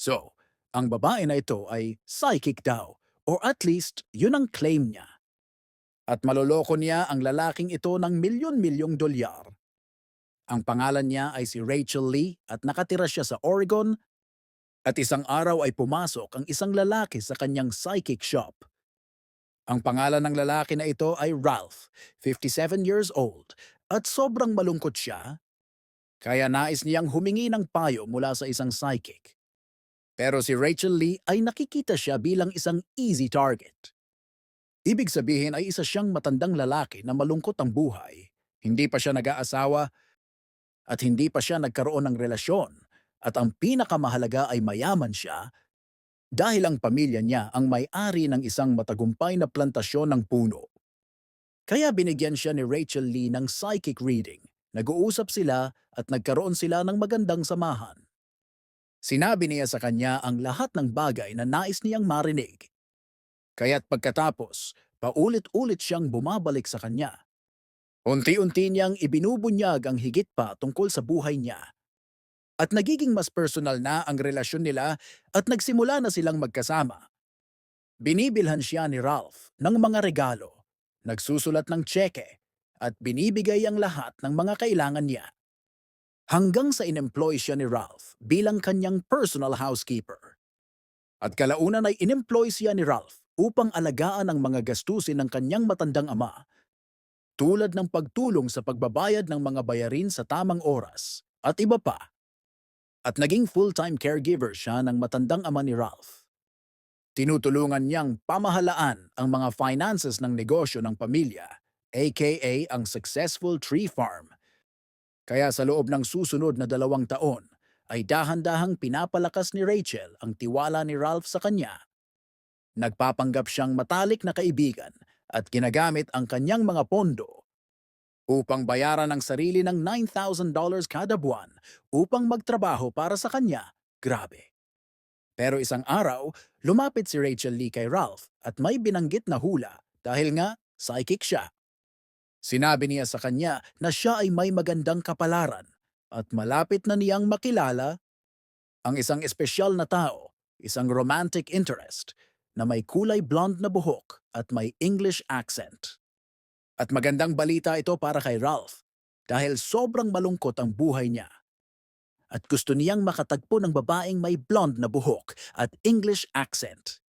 So, ang babae na ito ay psychic daw, or at least yun ang claim niya. At maloloko niya ang lalaking ito ng milyon-milyong dolyar. Ang pangalan niya ay si Rachel Lee at nakatira siya sa Oregon at isang araw ay pumasok ang isang lalaki sa kanyang psychic shop. Ang pangalan ng lalaki na ito ay Ralph, 57 years old, at sobrang malungkot siya, kaya nais niyang humingi ng payo mula sa isang psychic. Pero si Rachel Lee ay nakikita siya bilang isang easy target. Ibig sabihin ay isa siyang matandang lalaki na malungkot ang buhay, hindi pa siya nag-aasawa, at hindi pa siya nagkaroon ng relasyon, at ang pinakamahalaga ay mayaman siya dahil ang pamilya niya ang may-ari ng isang matagumpay na plantasyon ng puno. Kaya binigyan siya ni Rachel Lee ng psychic reading. Nag-uusap sila at nagkaroon sila ng magandang samahan. Sinabi niya sa kanya ang lahat ng bagay na nais niyang marinig. Kaya't pagkatapos, paulit-ulit siyang bumabalik sa kanya. Unti-unti niyang ibinubunyag ang higit pa tungkol sa buhay niya. At nagiging mas personal na ang relasyon nila at nagsimula na silang magkasama. Binibilhan siya ni Ralph ng mga regalo, nagsusulat ng tseke, at binibigay ang lahat ng mga kailangan niya. Hanggang sa inemploy siya ni Ralph bilang kanyang personal housekeeper. At kalaunan ay inemploy siya ni Ralph upang alagaan ang mga gastusin ng kanyang matandang ama, tulad ng pagtulong sa pagbabayad ng mga bayarin sa tamang oras at iba pa. At naging full-time caregiver siya ng matandang ama ni Ralph. Tinutulungan niyang pamahalaan ang mga finances ng negosyo ng pamilya, aka ang Successful Tree Farm. Kaya sa loob ng susunod na dalawang taon, ay dahan-dahang pinapalakas ni Rachel ang tiwala ni Ralph sa kanya. Nagpapanggap siyang matalik na kaibigan at ginagamit ang kanyang mga pondo upang bayaran ang sarili ng $9,000 kada buwan upang magtrabaho para sa kanya. Grabe. Pero isang araw, lumapit si Rachel Lee kay Ralph at may binanggit na hula dahil nga psychic siya. Sinabi niya sa kanya na siya ay may magandang kapalaran at malapit na niyang makilala ang isang espesyal na tao, isang romantic interest na may kulay blonde na buhok at may English accent. At magandang balita ito para kay Ralph dahil sobrang malungkot ang buhay niya. At gusto niyang makatagpo ng babaeng may blonde na buhok at English accent.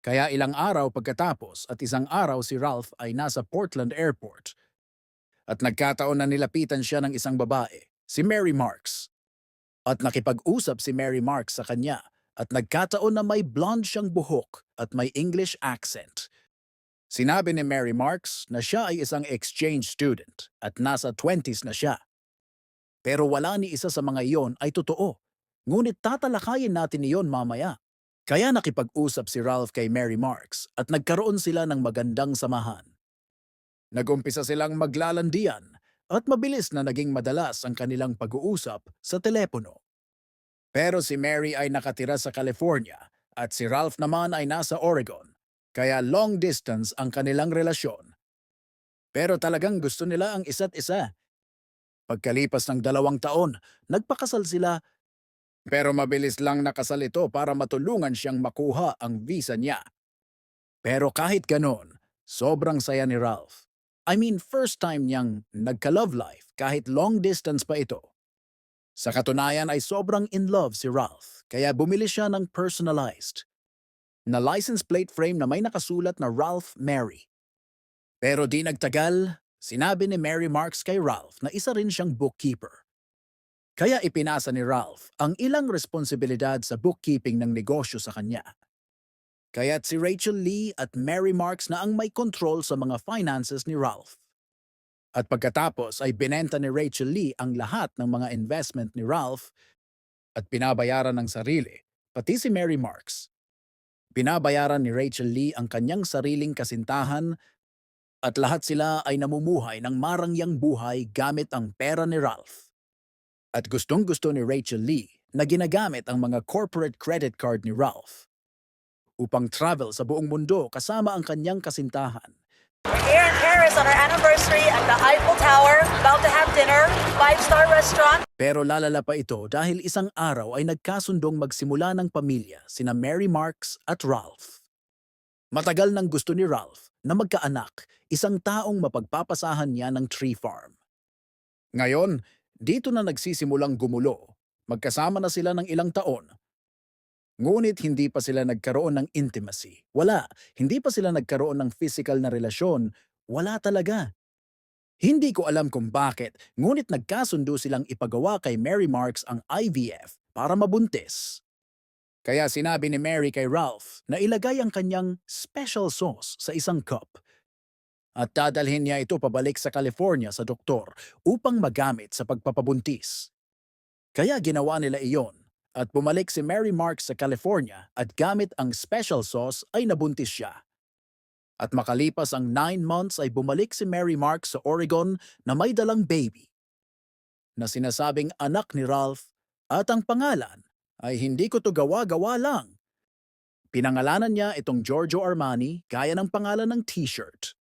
Kaya ilang araw pagkatapos at isang araw si Ralph ay nasa Portland Airport. At nagkataon na nilapitan siya ng isang babae, si Mary Marks. At nakipag-usap si Mary Marks sa kanya at nagkataon na may blonde siyang buhok at may English accent. Sinabi ni Mary Marks na siya ay isang exchange student at nasa 20s na siya. Pero wala ni isa sa mga iyon ay totoo. Ngunit tatalakayin natin iyon mamaya. Kaya nakipag-usap si Ralph kay Mary Marks at nagkaroon sila ng magandang samahan. Nagumpisa silang maglalandian at mabilis na naging madalas ang kanilang pag-uusap sa telepono. Pero si Mary ay nakatira sa California at si Ralph naman ay nasa Oregon, kaya long distance ang kanilang relasyon. Pero talagang gusto nila ang isa't isa. Pagkalipas ng dalawang taon, nagpakasal sila pero mabilis lang nakasal ito para matulungan siyang makuha ang visa niya. Pero kahit ganon, sobrang saya ni Ralph. I mean, first time niyang nagka-love life kahit long distance pa ito. Sa katunayan ay sobrang in love si Ralph, kaya bumili siya ng personalized na license plate frame na may nakasulat na Ralph Mary. Pero di nagtagal, sinabi ni Mary Marks kay Ralph na isa rin siyang bookkeeper. Kaya ipinasa ni Ralph ang ilang responsibilidad sa bookkeeping ng negosyo sa kanya. Kaya't si Rachel Lee at Mary Marks na ang may control sa mga finances ni Ralph. At pagkatapos ay binenta ni Rachel Lee ang lahat ng mga investment ni Ralph at pinabayaran ng sarili, pati si Mary Marks. Binabayaran ni Rachel Lee ang kanyang sariling kasintahan at lahat sila ay namumuhay ng marangyang buhay gamit ang pera ni Ralph. At gustong-gusto ni Rachel Lee na ginagamit ang mga corporate credit card ni Ralph upang travel sa buong mundo kasama ang kanyang kasintahan. We're here in Paris on our anniversary at the Eiffel Tower, about to have dinner, five-star restaurant. Pero lalala pa ito dahil isang araw ay nagkasundong magsimula ng pamilya sina Mary Marks at Ralph. Matagal nang gusto ni Ralph na magkaanak, isang taong mapagpapasahan niya ng tree farm. Ngayon, dito na nagsisimulang gumulo. Magkasama na sila ng ilang taon. Ngunit hindi pa sila nagkaroon ng intimacy. Wala, hindi pa sila nagkaroon ng physical na relasyon. Wala talaga. Hindi ko alam kung bakit, ngunit nagkasundo silang ipagawa kay Mary Marks ang IVF para mabuntis. Kaya sinabi ni Mary kay Ralph na ilagay ang kanyang special sauce sa isang cup. At dadalhin niya ito pabalik sa California sa doktor upang magamit sa pagpapabuntis. Kaya ginawa nila iyon at bumalik si Mary Marks sa California at gamit ang special sauce ay nabuntis siya. At makalipas ang 9 months ay bumalik si Mary Marks sa Oregon na may dalang baby. Na sinasabing anak ni Ralph at ang pangalan ay hindi ko to gawa-gawa lang. Pinangalanan niya itong Giorgio Armani gaya ng pangalan ng t-shirt.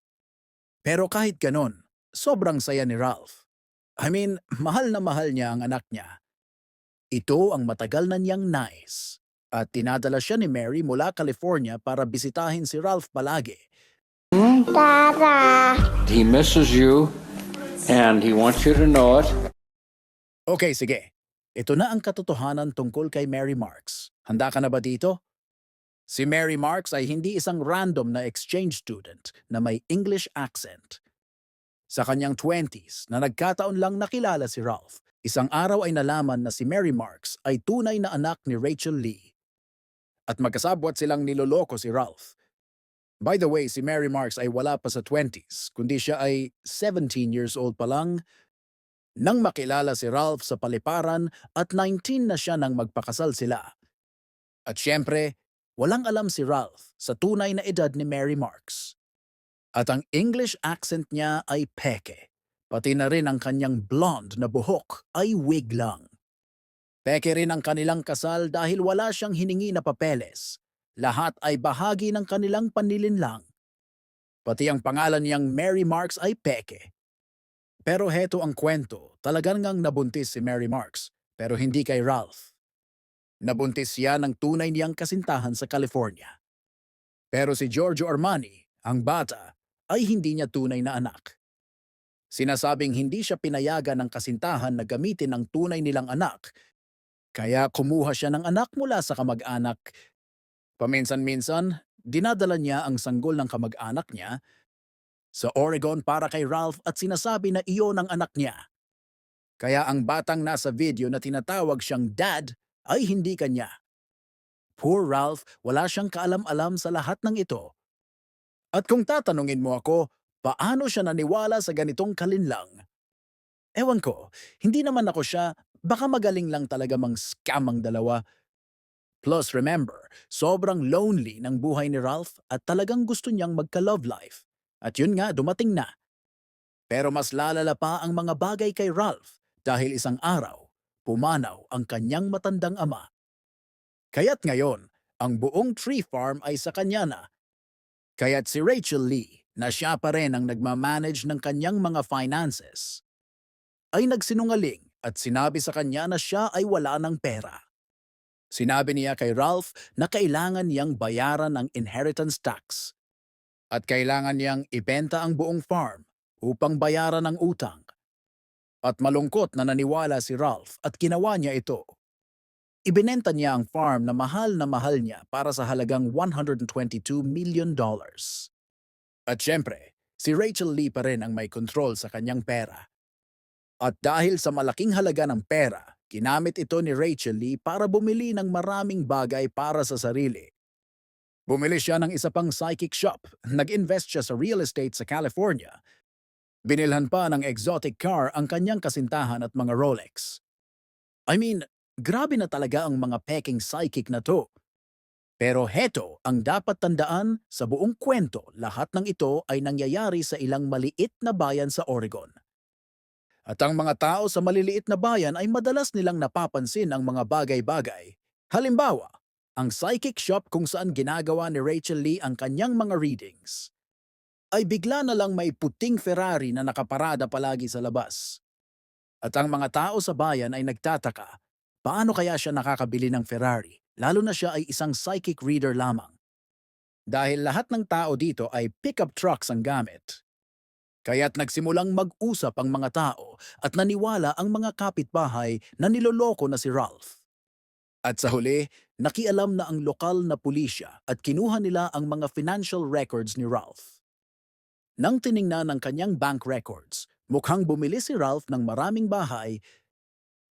Pero kahit ganon, sobrang saya ni Ralph. I mean, mahal na mahal niya ang anak niya. Ito ang matagal na niyang nais. At tinadala siya ni Mary mula California para bisitahin si Ralph palagi. Tara. He misses you, and he wants you to know it. Okay, sige. Ito na ang katotohanan tungkol kay Mary Marks. Handa ka na ba dito? Si Mary Marks ay hindi isang random na exchange student na may English accent. Sa kanyang 20s na nagkataon lang nakilala si Ralph, isang araw ay nalaman na si Mary Marks ay tunay na anak ni Rachel Lee. At magkasabwat silang niloloko si Ralph. By the way, si Mary Marks ay wala pa sa 20s, kundi siya ay 17 years old pa lang nang makilala si Ralph sa paliparan at 19 na siya nang magpakasal sila. At syempre, walang alam si Ralph sa tunay na edad ni Mary Marks. At ang English accent niya ay peke. Pati na rin ang kanyang blonde na buhok ay wig lang. Peke rin ang kanilang kasal dahil wala siyang hiningi na papeles. Lahat ay bahagi ng kanilang panlilinlang. Pati ang pangalan niyang Mary Marks ay peke. Pero heto ang kwento, talagang ngang nabuntis si Mary Marks, pero hindi kay Ralph. Nabuntis siya ng tunay niyang kasintahan sa California. Pero si Giorgio Armani, ang bata, ay hindi niya tunay na anak. Sinasabing hindi siya pinayagan ng kasintahan na gamitin ang tunay nilang anak, kaya kumuha siya ng anak mula sa kamag-anak. Paminsan-minsan, dinadala niya ang sanggol ng kamag-anak niya sa Oregon para kay Ralph at sinasabi na iyon ang anak niya. Kaya ang batang nasa video na tinatawag siyang dad ay hindi kanya. Poor Ralph, wala siyang kaalam-alam sa lahat ng ito. At kung tatanungin mo ako, paano siya naniwala sa ganitong kalinlang? Ewan ko, hindi naman ako siya, baka magaling lang talaga mang scam ang dalawa. Plus remember, sobrang lonely ng buhay ni Ralph at talagang gusto niyang magka-love life. At yun nga, dumating na. Pero mas lalala pa ang mga bagay kay Ralph dahil isang araw, pumanaw ang kanyang matandang ama. Kaya't ngayon, ang buong tree farm ay sa kanya na. Kaya't si Rachel Lee, na siya pa rin ang nagmamanage ng kanyang mga finances, ay nagsinungaling at sinabi sa kanya na siya ay wala ng pera. Sinabi niya kay Ralph na kailangan niyang bayaran ang inheritance tax at kailangan niyang ibenta ang buong farm upang bayaran ang utang. At malungkot na naniwala si Ralph at ginawa niya ito. Ibinenta niya ang farm na mahal na mahal niya para sa halagang 122 million dollars. At syempre, si Rachel Lee pa rin ang may control sa kanyang pera. At dahil sa malaking halaga ng pera, ginamit ito ni Rachel Lee para bumili ng maraming bagay para sa sarili. Bumili siya ng isa pang psychic shop, nag-invest siya sa real estate sa California. Binilhan pa ng exotic car ang kanyang kasintahan at mga Rolex. I mean, grabe na talaga ang mga peking psychic na to. Pero heto ang dapat tandaan sa buong kwento, lahat ng ito ay nangyayari sa ilang maliit na bayan sa Oregon. At ang mga tao sa maliliit na bayan ay madalas nilang napapansin ang mga bagay-bagay. Halimbawa, ang psychic shop kung saan ginagawa ni Rachel Lee ang kanyang mga readings. Ay bigla na lang may puting Ferrari na nakaparada palagi sa labas. At ang mga tao sa bayan ay nagtataka, paano kaya siya nakakabili ng Ferrari, lalo na siya ay isang psychic reader lamang. Dahil lahat ng tao dito ay pickup trucks ang gamit. Kaya't nagsimulang mag-usap ang mga tao at naniwala ang mga kapitbahay na niloloko na si Ralph. At sa huli, nakialam na ang lokal na pulisya at kinuha nila ang mga financial records ni Ralph. Nang tiningnan ng kanyang bank records, mukhang bumili si Ralph ng maraming bahay,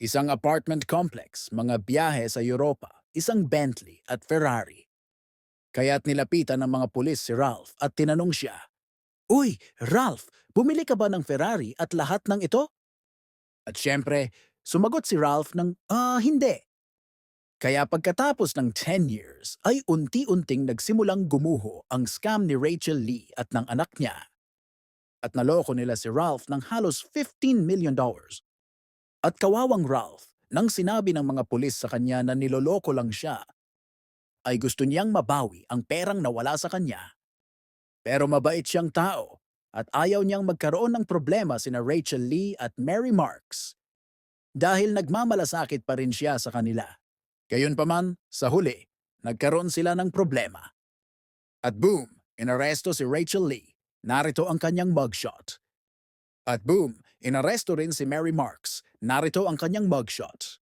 isang apartment complex, mga biyahe sa Europa, isang Bentley at Ferrari. Kaya't nilapitan ng mga pulis si Ralph at tinanong siya, Uy, Ralph, bumili ka ba ng Ferrari at lahat ng ito? At syempre, sumagot si Ralph ng, ah, hindi. Kaya pagkatapos ng 10 years, ay unti-unting nagsimulang gumuho ang scam ni Rachel Lee at ng anak niya. At naloko nila si Ralph ng halos 15 million dollars. At kawawang Ralph, nang sinabi ng mga pulis sa kanya na niloloko lang siya, ay gusto niyang mabawi ang perang nawala sa kanya. Pero mabait siyang tao at ayaw niyang magkaroon ng problema sina Rachel Lee at Mary Marks dahil nagmamalasakit pa rin siya sa kanila. Gayunpaman, sa huli, nagkaroon sila ng problema. At boom, inaresto si Rachel Lee. Narito ang kanyang mugshot. At boom, inaresto rin si Mary Marks. Narito ang kanyang mugshot.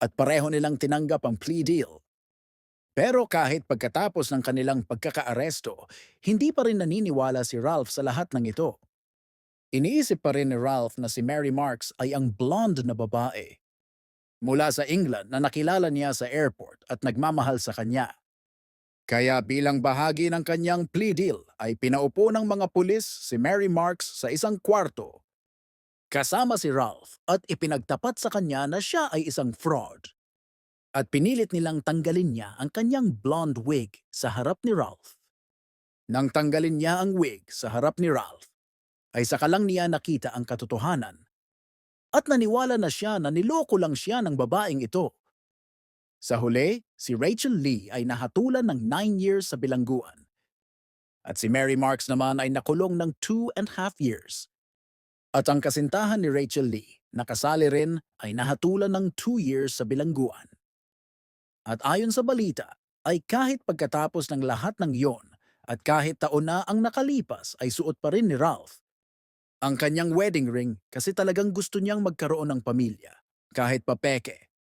At pareho nilang tinanggap ang plea deal. Pero kahit pagkatapos ng kanilang pagkakaaresto, hindi pa rin naniniwala si Ralph sa lahat ng ito. Iniisip pa rin ni Ralph na si Mary Marks ay ang blonde na babae. Mula sa England na nakilala niya sa airport at nagmamahal sa kanya. Kaya bilang bahagi ng kanyang plea deal ay pinaupo ng mga pulis si Mary Marks sa isang kwarto. Kasama si Ralph at ipinagtapat sa kanya na siya ay isang fraud. At pinilit nilang tanggalin niya ang kanyang blonde wig sa harap ni Ralph. Nang tanggalin niya ang wig sa harap ni Ralph, ay saka lang niya nakita ang katotohanan. At naniwala na siya na niloko lang siya ng babaeng ito. Sa huli, si Rachel Lee ay nahatulan ng 9 years sa bilangguan. At si Mary Marks naman ay nakulong ng 2 and half years. At ang kasintahan ni Rachel Lee, nakasali rin, ay nahatulan ng 2 years sa bilangguan. At ayon sa balita, ay kahit pagkatapos ng lahat ng iyon at kahit taon na ang nakalipas ay suot pa rin ni Ralph ang kanyang wedding ring kasi talagang gusto niyang magkaroon ng pamilya, kahit papeke